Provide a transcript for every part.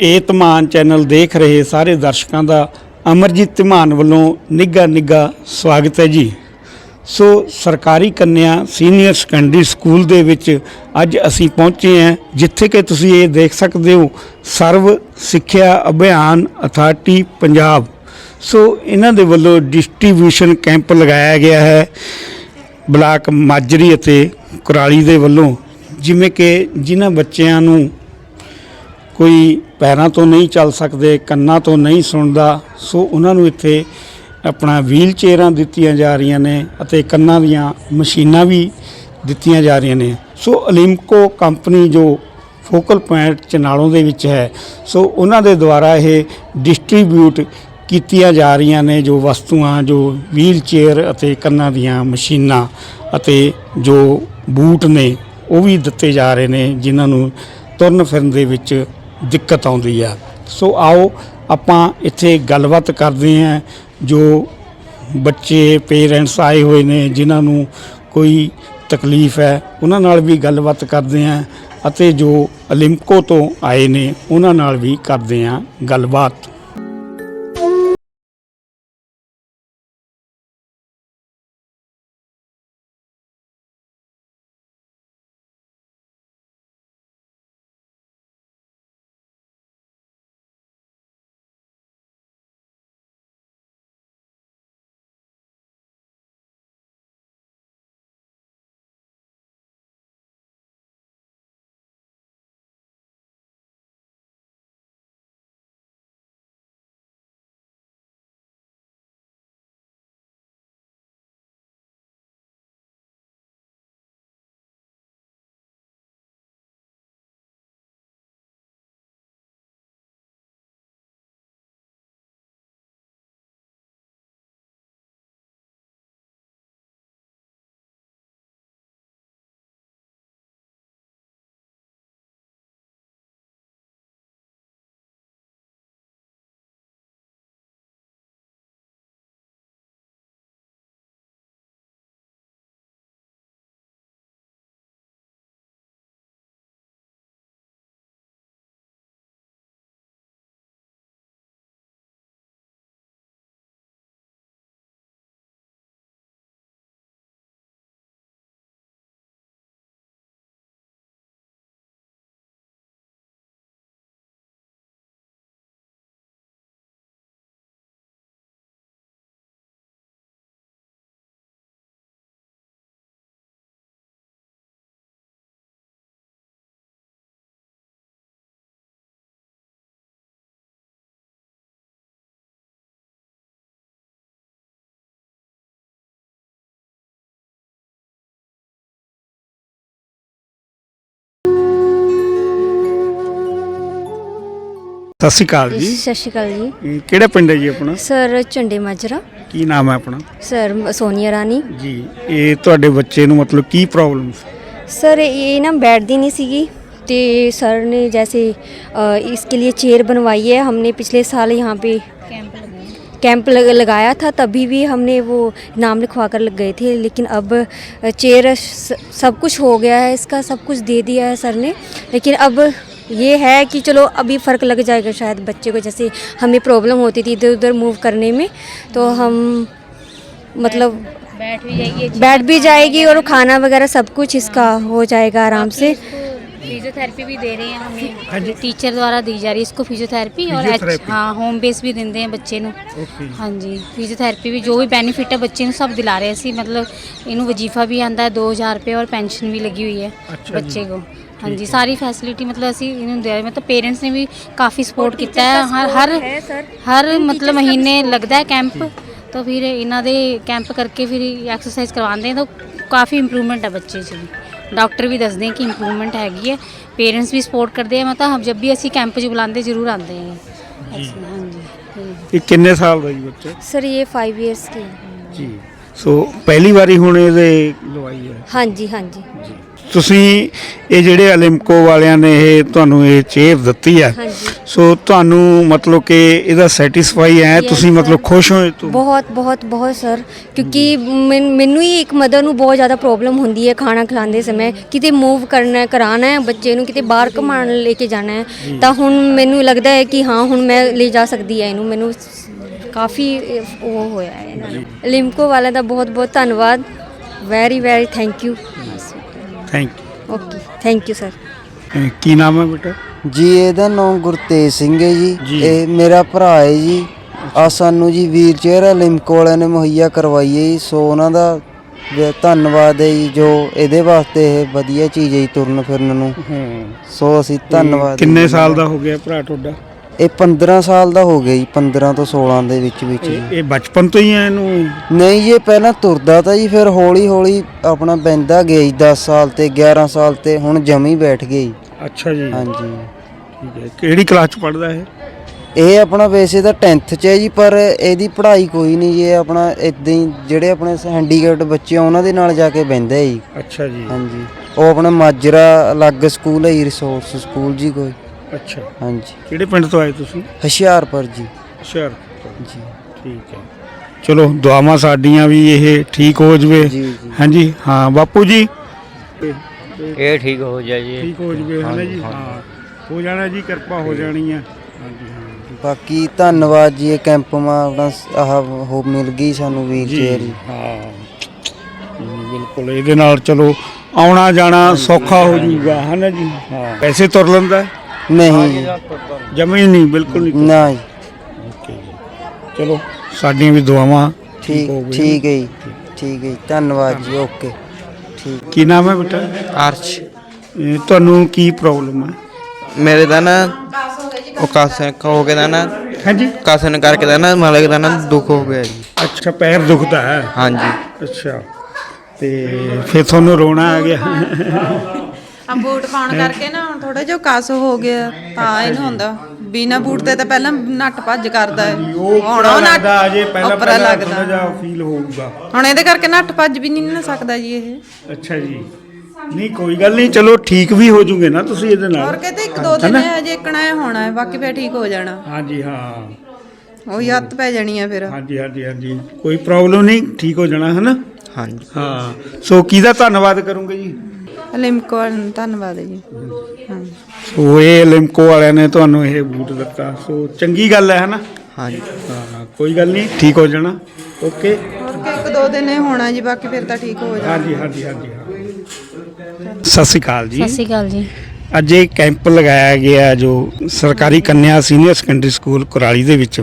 ਇਹ ਧਮਾਨ ਚੈਨਲ ਦੇਖ ਰਹੇ ਸਾਰੇ ਦਰਸ਼ਕਾਂ ਦਾ ਅਮਰਜੀਤ ਧਮਾਨ ਵੱਲੋਂ ਨਿੱਘਾ ਨਿੱਘਾ ਸਵਾਗਤ ਹੈ ਜੀ। ਸੋ ਸਰਕਾਰੀ ਕੰਨਿਆ ਸੀਨੀਅਰ ਸੈਕੰਡਰੀ ਸਕੂਲ ਦੇ ਵਿੱਚ ਅੱਜ ਅਸੀਂ ਪਹੁੰਚੇ ਹਾਂ, ਜਿੱਥੇ ਕਿ ਤੁਸੀਂ ਇਹ ਦੇਖ ਸਕਦੇ ਹੋ, ਸਰਵ ਸਿੱਖਿਆ ਅਭਿਆਨ ਅਥਾਰਟੀ ਪੰਜਾਬ। ਸੋ ਇਹਨਾਂ ਦੇ ਵੱਲੋਂ ਡਿਸਟ੍ਰੀਬਿਊਸ਼ਨ ਕੈਂਪ ਲਗਾਇਆ ਗਿਆ ਹੈ, ਬਲਾਕ ਮਾਜਰੀ ਅਤੇ ਕੁਰਾਲੀ ਦੇ ਵੱਲੋਂ, ਜਿਵੇਂ ਕਿ ਜਿਨ੍ਹਾਂ ਬੱਚਿਆਂ ਨੂੰ ਕੋਈ ਪੈਰਾਂ ਤੋਂ ਨਹੀਂ ਚੱਲ ਸਕਦੇ, ਕੰਨਾਂ ਤੋਂ ਨਹੀਂ ਸੁਣਦਾ। ਸੋ ਉਹਨਾਂ ਨੂੰ ਇੱਥੇ ਆਪਣਾ ਵੀਲ ਚੇਅਰਾਂ ਦਿੱਤੀਆਂ ਜਾ ਰਹੀਆਂ ਨੇ ਅਤੇ ਕੰਨਾਂ ਦੀਆਂ ਮਸ਼ੀਨਾਂ ਵੀ ਦਿੱਤੀਆਂ ਜਾ ਰਹੀਆਂ ਨੇ। ਸੋ ਅਲਿਮਕੋ ਕੰਪਨੀ ਜੋ ਫੋਕਲ ਪੁਆਇੰਟ ਚਨਾਲੋਂ ਦੇ ਵਿੱਚ ਹੈ, ਸੋ ਉਹਨਾਂ ਦੇ ਦੁਆਰਾ ਇਹ ਡਿਸਟ੍ਰੀਬਿਊਟ ਕੀਤੀਆਂ ਜਾ ਰਹੀਆਂ ਨੇ ਜੋ ਵਸਤੂਆਂ, ਜੋ ਵੀਲ ਚੇਅਰ ਅਤੇ ਕੰਨਾਂ ਦੀਆਂ ਮਸ਼ੀਨਾਂ ਅਤੇ ਜੋ ਬੂਟ ਨੇ, ਉਹ ਵੀ ਦਿੱਤੇ ਜਾ ਰਹੇ ਨੇ, ਜਿਨ੍ਹਾਂ ਨੂੰ ਤੁਰਨ ਫਿਰਨ ਦੇ ਵਿੱਚ ਦਿੱਕਤ ਆਉਂਦੀ ਆ। ਸੋ ਆਓ ਆਪਾਂ ਇੱਥੇ ਗੱਲਬਾਤ ਕਰਦੇ ਹਾਂ ਜੋ ਬੱਚੇ ਪੇਰੈਂਟਸ ਆਏ ਹੋਏ ਨੇ, ਜਿਨ੍ਹਾਂ ਨੂੰ ਕੋਈ ਤਕਲੀਫ ਹੈ, ਉਹਨਾਂ ਨਾਲ ਵੀ ਗੱਲਬਾਤ ਕਰਦੇ ਹਾਂ ਅਤੇ ਜੋ ਅਲਿਮਕੋ ਤੋਂ ਆਏ ਨੇ, ਉਹਨਾਂ ਨਾਲ ਵੀ ਕਰਦੇ ਹਾਂ ਗੱਲਬਾਤ। ਸਤਿ ਸ਼੍ਰੀ ਅਕਾਲ ਜੀ ਸਤਿ ਸ਼੍ਰੀ ਅਕਾਲ ਜੀ ਇਹ ਕਿਹੜਾ ਪਿੰਡ ਹੈ ਜੀ ਆਪਣਾ ਸਰ ਝੰਡੇ ਮਾਜਰਾ ਕੀ ਨਾਮ ਹੈ ਆਪਣਾ ਸਰ ਸੋਨੀਆ ਰਾਣੀ ਜੀ ਇਹ ਤੁਹਾਡੇ ਬੱਚੇ ਨੂੰ ਮਤਲਬ ਕੀ ਪ੍ਰੋਬਲਮ ਸਰ ਇਹ ਨਾ बैठती नहीं सीगी तो सर ने जैसे अ, इसके लिए चेयर बनवाई है हमने पिछले साल यहाँ पे कैंप लग, लगाया था तभी भी हमने वो नाम लिखवा कर लग गए थे लेकिन अब अ, चेयर स- सब कुछ हो गया है इसका सब कुछ दे दिया है सर ने लेकिन अब ये है कि चलो अभी फ़र्क लग जाएगा शायद बच्चे को जैसे हमें प्रॉब्लम होती थी इधर उधर मूव करने में तो हम मतलब बैठ भी जाएगी बैठ भी जाएगी और खाना वगैरह सब कुछ इसका हो जाएगा आराम से। फिजियोथेरेपी भी दे रहे हैं हाँ जी। हमें टीचर द्वारा दी जा रही है इसको फिजियोथेरेपी और एच- फिजियोथेरेपी। हाँ होम बेस भी ਦਿੰਦੇ ਆ ਬੱਚੇ ਨੂੰ ਓਕੇ ਹਾਂਜੀ ਫਿਜ਼ੀਓਥੈਰੇਪੀ ਵੀ ਜੋ ਵੀ ਬੈਨੀਫਿਟ ਹੈ ਬੱਚੇ ਨੂੰ ਸਭ ਦਿਲਾ ਰਹੇ ਸੀ ਮਤਲਬ ਇਹਨੂੰ ਵਜੀਫਾ ਵੀ ਆਂਦਾ ਹੈ 2000 ਰੁਪਏ ਔਰ ਪੈਨਸ਼ਨ ਵੀ ਲੱਗੀ ਹੋਈ ਹੈ ਅੱਛਾ ਜੀ। ਬੱਚੇ ਕੋ ਹਾਂਜੀ ਸਾਰੀ ਫੈਸਿਲਿਟੀ ਮਤਲਬ ਅਸੀਂ ਇਹਨੂੰ ਦੇ ਰਹੇ ਮਤਲਬ ਪੇਰੈਂਟਸ ਨੇ ਵੀ ਕਾਫੀ ਸਪੋਰਟ ਕੀਤਾ ਹੈ ਹਰ ਹਰ है सर ਹਰ ਮਤਲਬ ਮਹੀਨੇ ਲੱਗਦਾ ਹੈ ਕੈਂਪ ਤਾਂ ਫਿਰ ਇਹਨਾਂ ਦੇ ਕੈਂਪ ਕਰਕੇ ਫਿਰ ਐਕਸਰਸਾਈਜ਼ ਕਰਵਾਉਂਦੇ ਤਾਂ ਕਾਫੀ ਇੰਪਰੂਵਮੈਂਟ ਹੈ ਬੱਚੇ 'ਚ ਵੀ ਡਾਕਟਰ ਵੀ ਦੱਸਦੇ ਕਿ ਇੰਪਰੂਵਮੈਂਟ ਹੈਗੀ ਹੈ ਪੇਰੈਂਟਸ ਵੀ ਸਪੋਰਟ ਕਰਦੇ ਆ ਮਤਲਬ ਹਮ ਜਬ ਵੀ ਅਸੀਂ ਕੈਂਪ 'ਚ ਬੁਲਾਉਂਦੇ ਜ਼ਰੂਰ ਆਉਂਦੇ ਹਾਂ ਜੀ। ਹਾਂਜੀ ਹਮ। ਇਹ ਕਿੰਨੇ ਸਾਲ ਦਾ ਜੀ ਬੱਚਾ सर ये फाइव इयर्स की है ਜੀ ਸੋ ਪਹਿਲੀ ਵਾਰੀ ਹੁਣ ਇਹਦੇ ਲਵਾਈ ਹੈ। ਹਾਂਜੀ ਹਾਂਜੀ। ਤੁਸੀਂ ਇਹ ਜਿਹੜੇ ਅਲਿਮਕੋ ਵਾਲਿਆਂ ਨੇ ਇਹ ਤੁਹਾਨੂੰ ਇਹ ਚੇਪ ਦਿੱਤੀ ਹੈ। ਸੋ ਤੁਹਾਨੂੰ ਮਤਲਬ ਕਿ ਇਹਦਾ ਸੈਟੀਸਫਾਈ ਹੈ? ਤੁਸੀਂ ਮਤਲਬ ਖੁਸ਼ ਹੋ ਇਹ ਬਹੁਤ ਬਹੁਤ ਬਹੁਤ ਸਰ ਕਿਉਂਕਿ ਮੈਨ- ਮੈਨੂੰ ਹੀ ਇੱਕ ਮਦਰ ਨੂੰ ਬਹੁਤ ਜ਼ਿਆਦਾ ਪ੍ਰੋਬਲਮ ਹੁੰਦੀ ਹੈ ਖਾਣਾ ਖਿਲਾਉਂਦੇ ਸਮੇਂ। ਕਿਤੇ ਮੂਵ ਕਰਨਾ ਕਰਾਣਾ ਹੈ ਬੱਚੇ ਨੂੰ ਕਿਤੇ ਬਾਹਰ ਘੁਮਾਉਣ ਲੈ ਕੇ ਜਾਣਾ ਹੈ। ਤਾਂ ਹੁਣ ਮੈਨੂੰ ਲੱਗਦਾ ਹੈ ਕਿ ਹਾਂ ਹੁਣ ਮੈਂ ਲੈ ਜਾ ਸਕਦੀ ਹਾਂ ਇਹਨੂੰ। ਮੈਨੂੰ ਕਾਫੀ ਉਹ ਹੋਇਆ ਹੈ ਇਹਨਾਂ ਨਾਲ। ਲਿਮਕੋ ਵਾਲਿਆਂ ਦਾ ਬਹੁਤ ਬਹੁਤ ਧੰਨਵਾਦ। Very very thank you thank okay thank you sir you ਕੀ ਨਾਮ ਹੈ ਬੇਟਾ? ਜੀ ਇਹਦਾ ਨਾਮ ਗੁਰਤੇਜ ਸਿੰਘ ਹੈ ਜੀ। ਇਹ ਮੇਰਾ ਭਰਾ ਹੈ ਜੀ। ਆ ਸਾਨੂੰ ਜੀ ਵੀਲ ਚੇਅਰ ਲਿਮਕੋ ਵਾਲਿਆਂ ਨੇ ਮੁਹੱਈਆ ਕਰਵਾਈ ਹੈ ਜੀ। ਸੋ ਉਹਨਾਂ ਦਾ ਵੀ ਧੰਨਵਾਦ ਹੈ ਜੀ ਜੋ ਇਹਦੇ ਵਾਸਤੇ ਇਹ ਵਧੀਆ ਚੀਜ਼ ਹੈ ਜੀ ਤੁਰਨ ਫਿਰਨ ਨੂੰ। ਹਾਂ। ਸੋ ਅਸੀਂ ਧੰਨਵਾਦ ਕਿੰਨੇ। ਸਾਲ ਦਾ ਹੋ ਗਿਆ ਭਰਾ ਤੁਹਾਡਾ? ਇਹ 15 ਸਾਲ ਦਾ ਹੋ ਗਿਆ ਜੀ 15 ਤੋਂ 16 ਦੇ ਵਿੱਚ ਵਿੱਚ ਜੀ। ਇਹ ਇਹ ਬਚਪਨ ਤੋਂ ਹੀ ਹੈ ਇਹਨੂੰ? ਨਹੀਂ ਜੀ ਇਹ ਪਹਿਲਾਂ ਤੁਰਦਾ ਤਾਂ ਜੀ ਫਿਰ ਹੌਲੀ ਹੌਲੀ ਆਪਣਾ ਬੈਂਦਾ ਗਿਆ ਜੀ 10 ਸਾਲ ਤੇ 11 ਸਾਲ ਤੇ ਹੁਣ ਜਮੀ ਬੈਠ ਗਿਆ ਜੀ। ਅੱਛਾ ਜੀ। ਹਾਂਜੀ। ਠੀਕ ਹੈ ਕਿਹੜੀ ਕਲਾਸ ਚ ਪੜਦਾ ਹੈ ਇਹ ਆਪਣਾ ਵੈਸੇ ਤਾਂ 10th ਚ ਹੈ ਜੀ ਪਰ ਇਹਦੀ ਪੜ੍ਹਾਈ ਕੋਈ ਨਹੀਂ ਜੀ ਇਹ ਆਪਣਾ ਇਦਾਂ ਹੀ ਜਿਹੜੇ ਆਪਣੇ ਹੈਂਡੀਕੈਪਟ ਬੱਚੇ ਆ ਉਹਨਾਂ ਦੇ ਨਾਲ ਜਾ ਕੇ ਬਹਿੰਦਾ ਹੈ ਜੀ। ਅੱਛਾ ਜੀ। ਹਾਂਜੀ। ਉਹ ਆਪਣਾ ਮਾਜਰਾ ਅਲੱਗ ਸਕੂਲ ਹੈ ਜੀ ਰਿਸੋਰਸ ਸਕੂਲ ਜੀ ਕੋਈ। ਅੱਛਾ। ਹਾਂਜੀ। ਕਿਹੜੇ ਪਿੰਡ ਤੋਂ ਆਏ ਤੁਸੀਂ? ਹੁਸ਼ਿਆਰਪੁਰ ਜੀ। ਹੁਸ਼ਿਆਰ ਜੀ। ਠੀਕ ਹੈ। ਚਲੋ ਦੁਆਵਾਂ ਸਾਡੀਆਂ ਵੀ ਇਹ ਠੀਕ ਹੋ ਜਵੇ। ਜੀ ਜੀ। ਹਾਂਜੀ ਹਾਂ ਬਾਪੂ ਜੀ? ਇਹ ਠੀਕ ਹੋ ਜਾਏ ਜੀ। ਠੀਕ ਹੋ ਜਵੇ ਹੈ ਨਾ ਜੀ ਹਾਂ ਹੋ ਜਾਣਾ ਜੀ ਕਿਰਪਾ ਹੋ ਜਾਣੀ ਹਾਂਜੀ ਹਾਂ ਬਾਕੀ ਧੰਨਵਾਦ ਜੀ ਇਹ ਕੈਂਪ ਮਾ ਆਪਣਾ ਸ- ਆਹ ਹੋ ਮਿਲ ਗਈ ਸਾਨੂੰ ਚੇਅਰ ਜੀ। ਹਾਂ। ਜੀ, ਬਿਲਕੁਲ ਇਹਦੇ ਨਾਲ ਚਲੋ ਆਉਣਾ ਜਾਣਾ ਸੌਖਾ ਹੋ ਜਾਊਗਾ ਹੈ ਨਾ ਜੀ? ਹਾਂ। ਪੈਸੇ ਤੁਰ ਲੈਂਦਾ ਨਹੀਂ। ਜਮੀ ਨਹੀਂ ਬਿਲਕੁਲ ਨਹੀਂ। ਨਾ ਜੀ। ਚਲੋ ਸਾਡੀਆਂ ਵੀ ਦੁਆਵਾਂ ਠੀਕ। ਠੀਕ ਹੈ ਜੀ ਠੀਕ ਹੈ ਜੀ। ਧੰਨਵਾਦ ਜੀ ਓਕੇ। ਠੀਕ। ਕੀ ਨਾਮ ਹੈ ਬੇਟਾ? ਅਰਸ਼ ਇਹ ਤੁਹਾਨੂੰ ਕੀ ਪ੍ਰੋਬਲਮ ਹੈ? ਮੇਰੇ ਦਾ ਨਾ ਉਹ ਕਾਸਨ ਹੋ ਗਿਆ ਦਾ ਨਾ ਹਾਂਜੀ। ਕਾਸਨ ਕਰਕੇ ਦਾ ਨਾ ਮਲਕ ਦਾ ਨਾ ਦੁੱਖ ਹੋ ਗਿਆ ਜੀ। ਅੱਛਾ ਪੈਰ ਦੁਖਦਾ ਹੈ? ਹਾਂਜੀ। ਅੱਛਾ। ਤੇ ਫਿਰ ਤੁਹਾਨੂੰ ਰੋਣਾ ਆ ਗਿਆ। ਆ ਬੂਟ ਪਾਉਣ ਕਰਕੇ ਨਾ ਹੁਣ ਥੋੜਾ ਜਿਹਾ ਕਸ ਹੋ ਗਿਆ ਤਾਂ ਇਹਨੂੰ ਹੁੰਦਾ। ਬਿਨਾ ਬੂਟ ਤੇ ਤਾਂ ਪਹਿਲਾਂ ਨੱਟ ਭੱਜ ਕਰਦਾ ਹੈ। ਹੁਣ ਉਹ ਨੱਟ ਅਜੇ ਪਹਿਲਾਂ ਉੱਪਰ ਪਹਿਲਾਂ ਲੱਗਦਾ। ਥੋੜਾ ਜਿਹਾ ਫੀਲ ਹੋਊਗਾ। ਹੁਣ ਇਹਦੇ ਕਰਕੇ ਨੱਟ ਭੱਜ ਵੀ ਨਹੀਂ ਨਾ ਸਕਦਾ ਜੀ ਇਹ। ਅੱਛਾ ਜੀ। ਨਹੀਂ ਕੋਈ ਗੱਲ ਨਹੀਂ ਚਲੋ ਠੀਕ ਵੀ ਹੋ ਜੂਗੇ ਨਾ ਤੁਸੀਂ ਇਹਦੇ ਹੋਰ ਨਾਲ ਕਹਿੰਦੇ ਇੱਕ ਦੋ ਦਿਨ ਹਜੇ ਇੱਕਣਾ ਇਹ ਹੋਣਾ ਹੈ ਬਾਕੀ ਫੇਰ ਠੀਕ ਹੋ ਜਾਣਾ। ਹਾਂਜੀ ਹਾਂ। ਉਹੀ ਹੱਥ ਪੈ ਜਾਣੀ ਆ ਫਿਰ। ਹਾਂਜੀ ਹਾਂਜੀ ਹਾਂਜੀ। ਕੋਈ ਪ੍ਰੋਬਲਮ ਨਹੀਂ ਠੀਕ ਹੋ ਜਾਣਾ ਹੈ ਨਾ? ਹਾਂਜੀ। ਹਾਂ। ਸੋ ਕਿਹਦਾ ਧੰਨਵਾਦ ਕਰੂੰਗੇ ਜੀ? ਲਿਮਕੋ ਵਾਲਿਆਂ ਨੂੰ ਧੰਨਵਾਦ ਜੀ। ਹਾਂ ਸੋ ਇਹ ਲਿਮਕੋ ਵਾਲਿਆਂ ਨੇ ਤੁਹਾਨੂੰ ਇਹ ਬੂਟ ਦਿੱਤਾ। ਸੋ ਚੰਗੀ ਗੱਲ ਹੈ ਹਨਾ? ਹਾਂਜੀ। ਹਾਂ ਕੋਈ ਗੱਲ ਨਹੀਂ ਠੀਕ ਹੋ ਜਾਣਾ। ਓਕੇ। ਹੋਰ ਕਿ ਇੱਕ ਦੋ ਦਿਨ ਇਹ ਹੋਣਾ ਜੀ ਬਾਕੀ ਫਿਰ ਤਾਂ ਠੀਕ ਹੋ ਜਾਣਾ। ਹਾਂਜੀ ਹਾਂਜੀ ਹਾਂਜੀ ਹਾਂ। ਸਤਿ ਸ਼੍ਰੀ ਅਕਾਲ ਜੀ। ਸਤਿ ਸ਼੍ਰੀ ਅਕਾਲ ਜੀ। ਅੱਜ ਇਹ ਕੈਂਪ ਲਗਾਇਆ ਗਿਆ ਜੋ ਸਰਕਾਰੀ ਕੰਨਿਆ ਸੀਨੀਅਰ ਸੈਕੰਡਰੀ ਸਕੂਲ ਕੁਰਾਲੀ ਦੇ ਵਿੱਚ।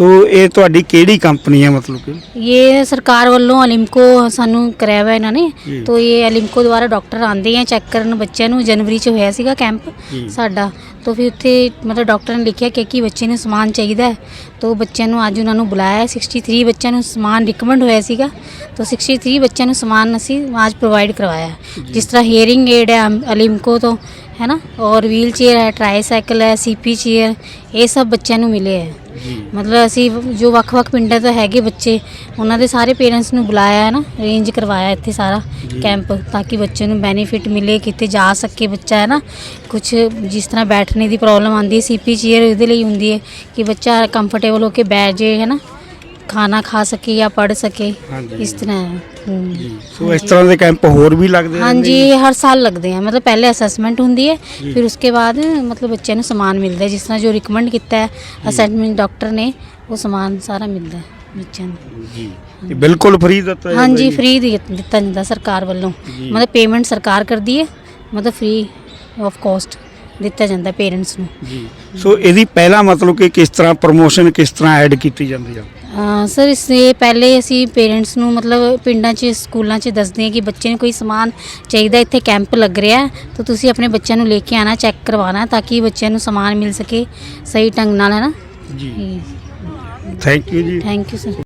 ਸੋ ਇਹ ਤੁਹਾਡੀ ਕਿਹੜੀ ਕੰਪਨੀ ਹੈ ਮਤਲਬ ਕਿ ਇਹ ਸਰਕਾਰ ਵੱਲੋਂ ਅਲਿਮਕੋ ਸਾਨੂੰ ਕਰਾਇਆ ਹੋਇਆ ਇਹਨਾਂ ਨੇ ਜੀ। ਤੋ ਇਹ ਅਲਿਮਕੋ ਦੁਆਰਾ ਡਾਕਟਰ ਆਂਦੇ ਆ ਚੈੱਕ ਕਰਨ ਬੱਚਿਆਂ ਨੂੰ ਜਨਵਰੀ ਚ ਹੋਇਆ ਸੀਗਾ ਕੈਂਪ ਜੀ। ਸਾਡਾ ਤੋ ਫਿਰ ਉੱਥੇ ਮਤਲਬ ਡਾਕਟਰ ਨੇ ਲਿਖਿਆ ਕਿ ਕਿ ਬੱਚੇ ਨੂੰ ਸਮਾਨ ਚਾਹੀਦਾ ਹੈ ਤੋ ਬੱਚਿਆਂ ਨੂੰ ਅੱਜ ਉਹਨਾਂ ਨੂੰ ਬੁਲਾਇਆ ਹੈ। 63 ਬੱਚਿਆਂ ਨੂੰ ਸਮਾਨ ਰਿਕਮੈਂਡ ਹੋਇਆ ਸੀਗਾ ਤੋ 63 ਬੱਚਿਆਂ ਨੂੰ ਸਮਾਨ ਅਸੀਂ ਅੱਜ ਪ੍ਰੋਵਾਈਡ ਕਰਵਾਇਆ ਹੈ। ਜਿਸ ਤਰ੍ਹਾਂ ਹੀਅਰਿੰਗ ਏਡ ਹੈ ਅਮ- ਅਲਿਮਕੋ ਤੋਂ ਹੈ ਨਾ ਔਰ ਵੀਲ ਚੇਅਰ ਹੈ ਟ੍ਰਾਈਸਾਈਕਲ ਹੈ ਸੀਪੀ ਚੇਅਰ ਇਹ ਸਭ ਬੱਚਿਆਂ ਨੂੰ ਮਿਲੇ ਹੈ ਮਤਲਬ ਅਸੀਂ ਜੋ ਵੱਖ-ਵੱਖ ਪਿੰਡਾਂ ਤੋਂ ਹੈਗੇ ਬੱਚੇ ਉਹਨਾਂ ਦੇ ਸਾਰੇ ਪੇਰੈਂਟਸ ਨੂੰ ਬੁਲਾਇਆ ਹੈ ਨਾ ਅਰੇਂਜ ਕਰਵਾਇਆ ਇੱਥੇ ਸਾਰਾ ਕੈਂਪ ਤਾਂ ਕਿ ਬੱਚੇ ਨੂੰ ਬੈਨੀਫਿਟ ਮਿਲੇ ਕਿਤੇ ਜਾ ਸਕੇ ਬੱਚਾ ਹੈ ਨਾ? ਕੁਝ ਜਿਸ ਤਰ੍ਹਾਂ ਬੈਠਣੇ ਦੀ ਪ੍ਰੋਬਲਮ ਆਉਂਦੀ ਹੈ ਸੀਪੀ ਚੇਅਰ ਇਹਦੇ ਲਈ ਹੁੰਦੀ ਹੈ ਕਿ ਬੱਚਾ ਕੰਫਰਟੇਬਲ ਹੋ ਕੇ ਬੈਠ ਜੇ ਹੈ ਨਾ? ਖਾਣਾ ਖਾ ਸਕੇ ਜਾਂ ਪੜ ਸਕੇ ਹਾਂਜੀ। ਇਸ ਤਰ੍ਹਾਂ ਹੈ। ਹਮ। ਸੋ ਇਸ ਤਰ੍ਹਾਂ ਦੇ ਕੈਂਪ ਹੋਰ ਵੀ ਲੱਗਦੇ ਰਹਿੰਦੇ ਹਾਂਜੀ ਹਰ ਸਾਲ ਲੱਗਦੇ ਆ। ਮਤਲਬ ਪਹਿਲੇ ਅਸੈਸਮੈਂਟ ਹੁੰਦੀ ਹੈ ਫਿਰ ਉਸਕੇ ਬਾਅਦ ਮਤਲਬ ਬੱਚਿਆਂ ਨੂੰ ਸਮਾਨ ਮਿਲਦਾ ਹੈ। ਜਿਸ ਤਰ੍ਹਾਂ ਜੋ ਰਿਕਮੈਂਡ ਕੀਤਾ ਹੈ ਅਸੈਸਮੈਂਟ ਡਾਕਟਰ ਨੇ ਉਹ ਸਮਾਨ ਸਾਰਾ ਮਿਲਦਾ ਹੈ ਬੱਚਿਆਂ ਨੂੰ। ਜੀ। ਇਹ ਬਿਲਕੁਲ ਫ੍ਰੀ ਦਿੱਤਾ ਜਾਂਦਾ ਹਾਂਜੀ ਜੀ। ਫ੍ਰੀ ਦਿੱਤਾ ਜਾਂਦਾ ਸਰਕਾਰ ਵੱਲੋਂ। ਮਤਲਬ ਪੇਮੈਂਟ ਸਰਕਾਰ ਕਰਦੀ ਹੈ ਮਤਲਬ ਫ੍ਰੀ ਆਫ ਕਾਸਟ ਦਿੱਤਾ ਜਾਂਦਾ ਪੇਰੈਂਟਸ ਨੂੰ। ਜੀ। ਸੋ ਇਹਦੀ ਪਹਿਲਾ ਮਤਲਬ ਕਿ ਕਿਸ ਤਰ੍ਹਾਂ ਪ੍ਰੋਮੋਸ਼ਨ ਕਿਸ ਤਰ੍ਹਾਂ ਐਡ ਕੀਤੀ ਜਾਂਦੀ ਆ? ਸਰ ਇਸ ਇਹ ਪਹਿਲੇ ਅਸੀਂ ਪੇਰੈਂਟਸ ਨੂੰ ਮਤਲਬ ਪਿੰਡਾਂ 'ਚ ਸਕੂਲਾਂ 'ਚ ਦੱਸਦੇ ਹਾਂ ਕਿ ਬੱਚੇ ਨੂੰ ਕੋਈ ਸਮਾਨ ਚਾਹੀਦਾ ਇੱਥੇ ਕੈਂਪ ਲੱਗ ਰਿਹਾ ਤਾਂ ਤੁਸੀਂ ਆਪਣੇ ਬੱਚਿਆਂ ਨੂੰ ਲੈ ਕੇ ਆਣਾ ਚੈੱਕ ਕਰਵਾਉਣਾ ਤਾਂ ਕਿ ਬੱਚਿਆਂ ਨੂੰ ਸਮਾਨ ਮਿਲ ਸਕੇ ਸਹੀ ਢੰਗ ਨਾਲ ਹੈ ਨਾ? ਜੀ। ਥੈਂਕ ਯੂ ਜੀ। Thank you sir.